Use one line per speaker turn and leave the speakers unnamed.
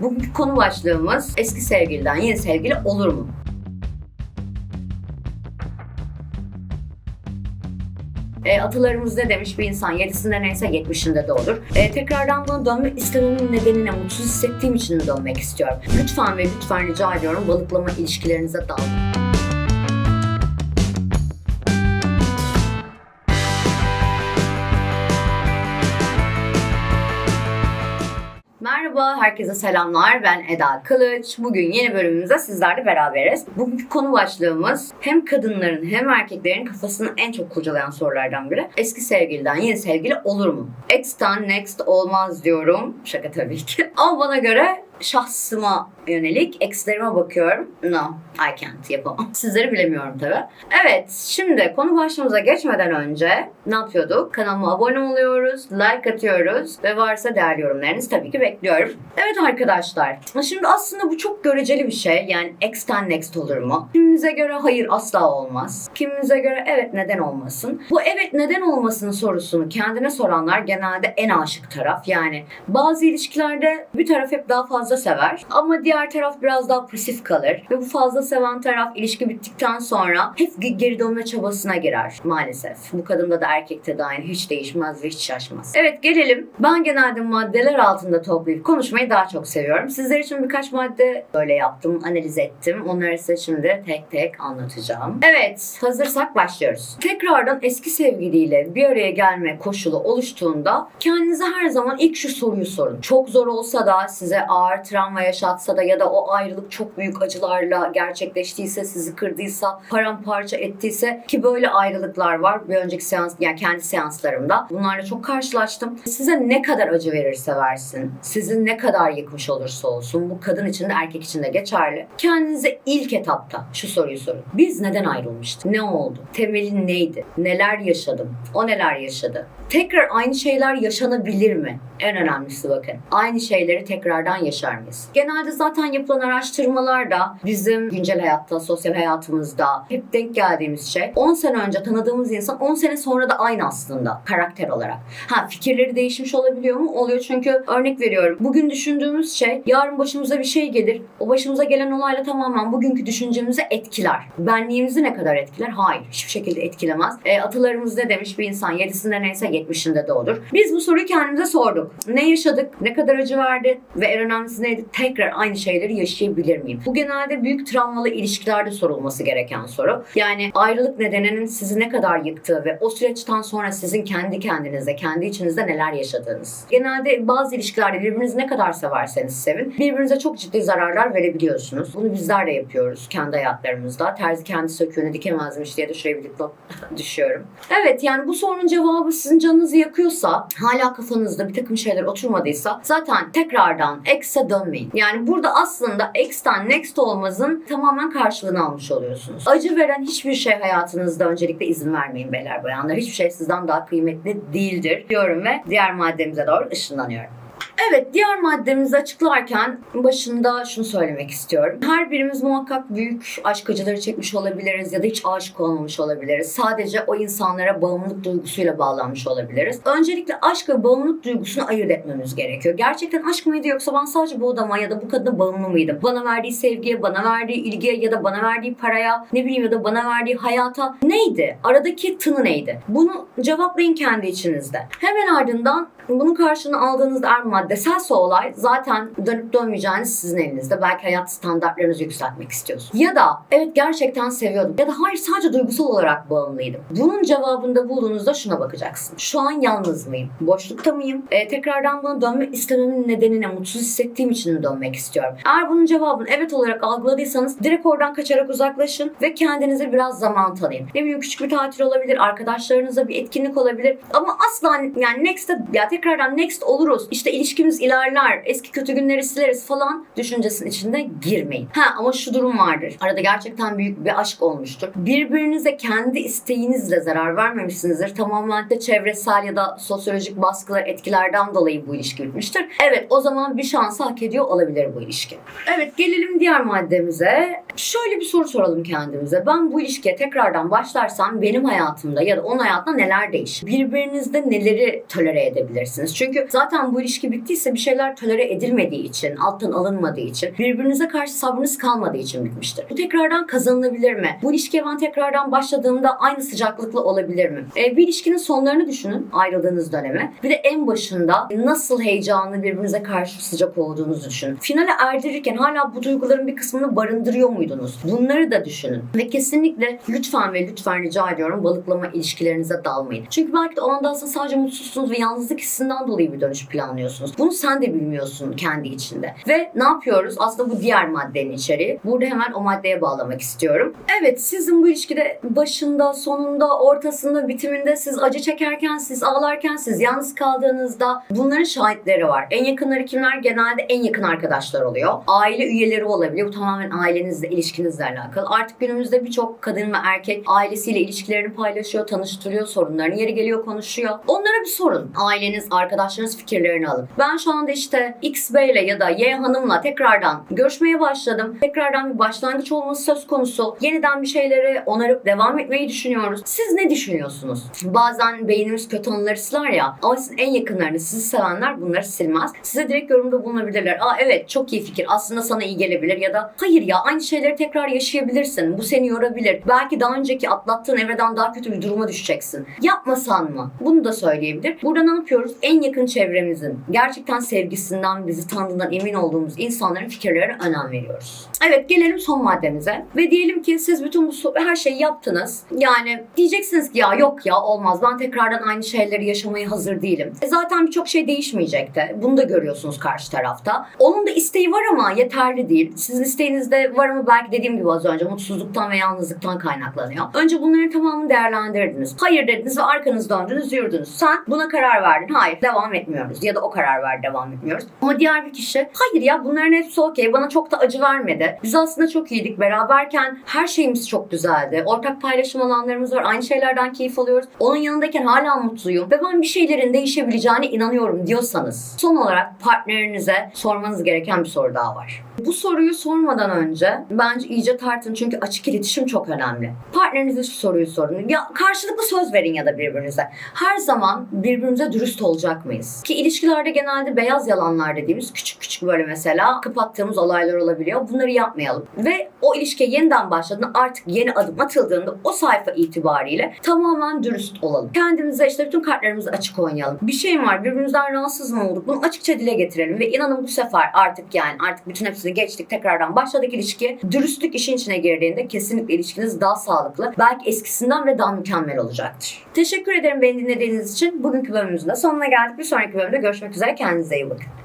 Bugünkü konu başlığımız eski sevgiliden yeni sevgili olur mu? E, atalarımız ne demiş? Bir insan yedisinde neyse yetmişinde de olur. E, tekrardan buna dönmek istememin nedenine mutsuz hissettiğim için dönmek istiyorum? Lütfen ve lütfen rica ediyorum balıklama ilişkilerinize dalın. Merhaba, herkese selamlar. Ben Eda Kılıç. Bugün yeni bölümümüzde sizlerle beraberiz. Bugünkü konu başlığımız hem kadınların hem erkeklerin kafasını en çok kurcalayan sorulardan biri. Eski sevgiliden yeni sevgili olur mu? Ex'ten next olmaz diyorum. Şaka tabii ki. Ama bana göre şahsıma yönelik ekslerime bakıyorum. No, I can't yapamam. Sizleri bilemiyorum tabii. Evet, şimdi konu başlığımıza geçmeden önce ne yapıyorduk? Kanalıma abone oluyoruz, like atıyoruz ve varsa değerli yorumlarınızı tabii ki bekliyorum. Evet arkadaşlar, şimdi aslında bu çok göreceli bir şey. Yani X'ten next olur mu? Kimimize göre hayır asla olmaz. Kimimize göre evet neden olmasın? Bu evet neden olmasın sorusunu kendine soranlar genelde en aşık taraf. Yani bazı ilişkilerde bir taraf hep daha fazla sever ama diğer taraf biraz daha pasif kalır. Ve bu fazla seven taraf ilişki bittikten sonra hep ge- geri dönme çabasına girer maalesef. Bu kadında da erkekte de aynı hiç değişmez ve hiç şaşmaz. Evet gelelim. Ben genelde maddeler altında toplayıp konuşmayı daha çok seviyorum. Sizler için birkaç madde böyle yaptım, analiz ettim. Onları size şimdi tek tek anlatacağım. Evet, hazırsak başlıyoruz. Tekrardan eski sevgiliyle bir araya gelme koşulu oluştuğunda kendinize her zaman ilk şu soruyu sorun. Çok zor olsa da size ağır travma yaşatsa da ya da o ayrılık çok büyük acılarla gerçekleştiyse, sizi kırdıysa, paramparça ettiyse ki böyle ayrılıklar var. Bir önceki seans, yani kendi seanslarımda bunlarla çok karşılaştım. Size ne kadar acı verirse versin, sizi ne kadar yıkmış olursa olsun, bu kadın için de erkek için de geçerli. Kendinize ilk etapta şu soruyu sorun. Biz neden ayrılmıştık? Ne oldu? Temeli neydi? Neler yaşadım? O neler yaşadı? Tekrar aynı şeyler yaşanabilir mi? En önemlisi bakın. Aynı şeyleri tekrardan yaşar mıyız? Genelde zaten yapılan araştırmalarda bizim güncel hayatta, sosyal hayatımızda hep denk geldiğimiz şey 10 sene önce tanıdığımız insan 10 sene sonra da aynı aslında karakter olarak. Ha fikirleri değişmiş olabiliyor mu? Oluyor çünkü örnek veriyorum. Bugün düşündüğümüz şey yarın başımıza bir şey gelir. O başımıza gelen olayla tamamen bugünkü düşüncemizi etkiler. Benliğimizi ne kadar etkiler? Hayır. Hiçbir şekilde etkilemez. E, atalarımız ne demiş? Bir insan yedisinde neyse yetmişinde de olur. Biz bu soruyu kendimize sorduk. Ne yaşadık? Ne kadar acı verdi? Ve en önemlisi neydi? Tekrar aynı şeyleri yaşayabilir miyim? Bu genelde büyük travmalı ilişkilerde sorulması gereken soru. Yani ayrılık nedeninin sizi ne kadar yıktığı ve o süreçten sonra sizin kendi kendinize, kendi içinizde neler yaşadığınız. Genelde bazı ilişkilerde birbirinizi ne kadar severseniz sevin, birbirinize çok ciddi zararlar verebiliyorsunuz. Bunu bizler de yapıyoruz kendi hayatlarımızda. Terzi kendi söküğünü dikemezmiş diye dipnot düşüyorum. Evet yani bu sorunun cevabı sizin canınızı yakıyorsa, hala kafanızda bir takım şeyler oturmadıysa zaten tekrardan X'e dönmeyin. Yani burada aslında X'ten next olmazın tamamen karşılığını almış oluyorsunuz. Acı veren hiçbir şey hayatınızda öncelikle izin vermeyin beyler bayanlar. Hiçbir şey sizden daha kıymetli değildir diyorum ve diğer maddemize doğru ışınlanıyorum. Evet, diğer maddemizi açıklarken başında şunu söylemek istiyorum. Her birimiz muhakkak büyük aşk acıları çekmiş olabiliriz ya da hiç aşık olmamış olabiliriz. Sadece o insanlara bağımlılık duygusuyla bağlanmış olabiliriz. Öncelikle aşk ve bağımlılık duygusunu ayırt etmemiz gerekiyor. Gerçekten aşk mıydı yoksa ben sadece bu adama ya da bu kadına bağımlı mıydım? Bana verdiği sevgiye, bana verdiği ilgiye ya da bana verdiği paraya, ne bileyim ya da bana verdiği hayata neydi? Aradaki tını neydi? Bunu cevaplayın kendi içinizde. Hemen ardından bunun karşılığını aldığınızda eğer maddeselse olay zaten dönüp dönmeyeceğiniz sizin elinizde. Belki hayat standartlarınızı yükseltmek istiyorsunuz. Ya da evet gerçekten seviyordum. Ya da hayır sadece duygusal olarak bağımlıydım. Bunun cevabında bulduğunuzda şuna bakacaksın. Şu an yalnız mıyım? Boşlukta mıyım? E, tekrardan buna dönmek istememin nedenine mutsuz hissettiğim için mi dönmek istiyorum? Eğer bunun cevabını evet olarak algıladıysanız direkt oradan kaçarak uzaklaşın ve kendinize biraz zaman tanıyın. Ne bileyim küçük bir tatil olabilir, arkadaşlarınızla bir etkinlik olabilir. Ama asla yani next'e ya tekrardan next oluruz. İşte ilişkimiz ilerler. Eski kötü günleri sileriz falan düşüncesinin içinde girmeyin. Ha ama şu durum vardır. Arada gerçekten büyük bir aşk olmuştur. Birbirinize kendi isteğinizle zarar vermemişsinizdir. Tamamen de çevresel ya da sosyolojik baskılar, etkilerden dolayı bu ilişki bitmiştir. Evet o zaman bir şansı hak ediyor olabilir bu ilişki. Evet gelelim diğer maddemize. Şöyle bir soru soralım kendimize. Ben bu ilişkiye tekrardan başlarsam benim hayatımda ya da onun hayatında neler değişir? Birbirinizde neleri tolere edebilirsiniz? Çünkü zaten bu ilişki bittiği bittiyse bir şeyler tolere edilmediği için, alttan alınmadığı için, birbirinize karşı sabrınız kalmadığı için bitmiştir. Bu tekrardan kazanılabilir mi? Bu ilişkiye ben tekrardan başladığımda aynı sıcaklıkla olabilir mi? E, bir ilişkinin sonlarını düşünün, ayrıldığınız dönemi. Bir de en başında nasıl heyecanlı birbirinize karşı sıcak olduğunuzu düşünün. Finale erdirirken hala bu duyguların bir kısmını barındırıyor muydunuz? Bunları da düşünün. Ve kesinlikle lütfen ve lütfen rica ediyorum balıklama ilişkilerinize dalmayın. Çünkü belki de o anda aslında sadece mutsuzsunuz ve yalnızlık hissinden dolayı bir dönüş planlıyorsunuz. Bunu sen de bilmiyorsun kendi içinde. Ve ne yapıyoruz? Aslında bu diğer maddenin içeriği. Burada hemen o maddeye bağlamak istiyorum. Evet sizin bu ilişkide başında, sonunda, ortasında, bitiminde siz acı çekerken, siz ağlarken, siz yalnız kaldığınızda bunların şahitleri var. En yakınları kimler? Genelde en yakın arkadaşlar oluyor. Aile üyeleri olabiliyor. Bu tamamen ailenizle, ilişkinizle alakalı. Artık günümüzde birçok kadın ve erkek ailesiyle ilişkilerini paylaşıyor, tanıştırıyor, sorunlarını yeri geliyor konuşuyor. Onlara bir sorun. Aileniz, arkadaşlarınız fikirlerini alın. Ben şu anda işte X Bey'le ya da Y hanımla tekrardan görüşmeye başladım. Tekrardan bir başlangıç olması söz konusu. Yeniden bir şeyleri onarıp devam etmeyi düşünüyoruz. Siz ne düşünüyorsunuz? Bazen beynimiz kötü anıları siler ya. Ama sizin en yakınlarınız, sizi sevenler bunları silmez. Size direkt yorumda bulunabilirler. Aa evet çok iyi fikir. Aslında sana iyi gelebilir ya da hayır ya aynı şeyleri tekrar yaşayabilirsin. Bu seni yorabilir. Belki daha önceki atlattığın evreden daha kötü bir duruma düşeceksin. Yapmasan mı? Bunu da söyleyebilir. Burada ne yapıyoruz? En yakın çevremizin gerçekten sevgisinden, bizi tanıdığından emin olduğumuz insanların fikirlerine önem veriyoruz. Evet gelelim son maddemize. Ve diyelim ki siz bütün bu her şeyi yaptınız. Yani diyeceksiniz ki ya yok ya olmaz. Ben tekrardan aynı şeyleri yaşamaya hazır değilim. E zaten birçok şey değişmeyecekti. Bunu da görüyorsunuz karşı tarafta. Onun da isteği var ama yeterli değil. Sizin isteğiniz de var ama belki dediğim gibi az önce mutsuzluktan ve yalnızlıktan kaynaklanıyor. Önce bunların tamamını değerlendirdiniz. Hayır dediniz ve arkanızı döndünüz yürüdünüz. Sen buna karar verdin. Hayır devam etmiyoruz. Ya da o karar verdi devam etmiyoruz. Ama diğer bir kişi hayır ya bunların hepsi okey. Bana çok da acı vermedi. Biz aslında çok iyiydik. Beraberken her şeyimiz çok güzeldi. Ortak paylaşım alanlarımız var. Aynı şeylerden keyif alıyoruz. Onun yanındayken hala mutluyum. Ve ben bir şeylerin değişebileceğine inanıyorum diyorsanız son olarak partnerinize sormanız gereken bir soru daha var. Bu soruyu sormadan önce bence iyice tartın çünkü açık iletişim çok önemli. Partnerinize şu soruyu sorun. Ya karşılıklı söz verin ya da birbirinize. Her zaman birbirimize dürüst olacak mıyız? Ki ilişkilerde genelde beyaz yalanlar dediğimiz küçük küçük böyle mesela kapattığımız olaylar olabiliyor. Bunları yapmayalım. Ve o ilişkiye yeniden başladığında artık yeni adım atıldığında o sayfa itibariyle tamamen dürüst olalım. Kendimize işte bütün kartlarımızı açık oynayalım. Bir şey var birbirimizden rahatsız mı olduk? Bunu açıkça dile getirelim ve inanın bu sefer artık yani artık bütün hepsini geçtik tekrardan başladık ilişki. Dürüstlük işin içine girdiğinde kesinlikle ilişkiniz daha sağlıklı. Belki eskisinden bile daha mükemmel olacaktır. Teşekkür ederim beni dinlediğiniz için. Bugünkü bölümümüzün de sonuna geldik. Bir sonraki bölümde görüşmek üzere. Kendinize iyi bakın.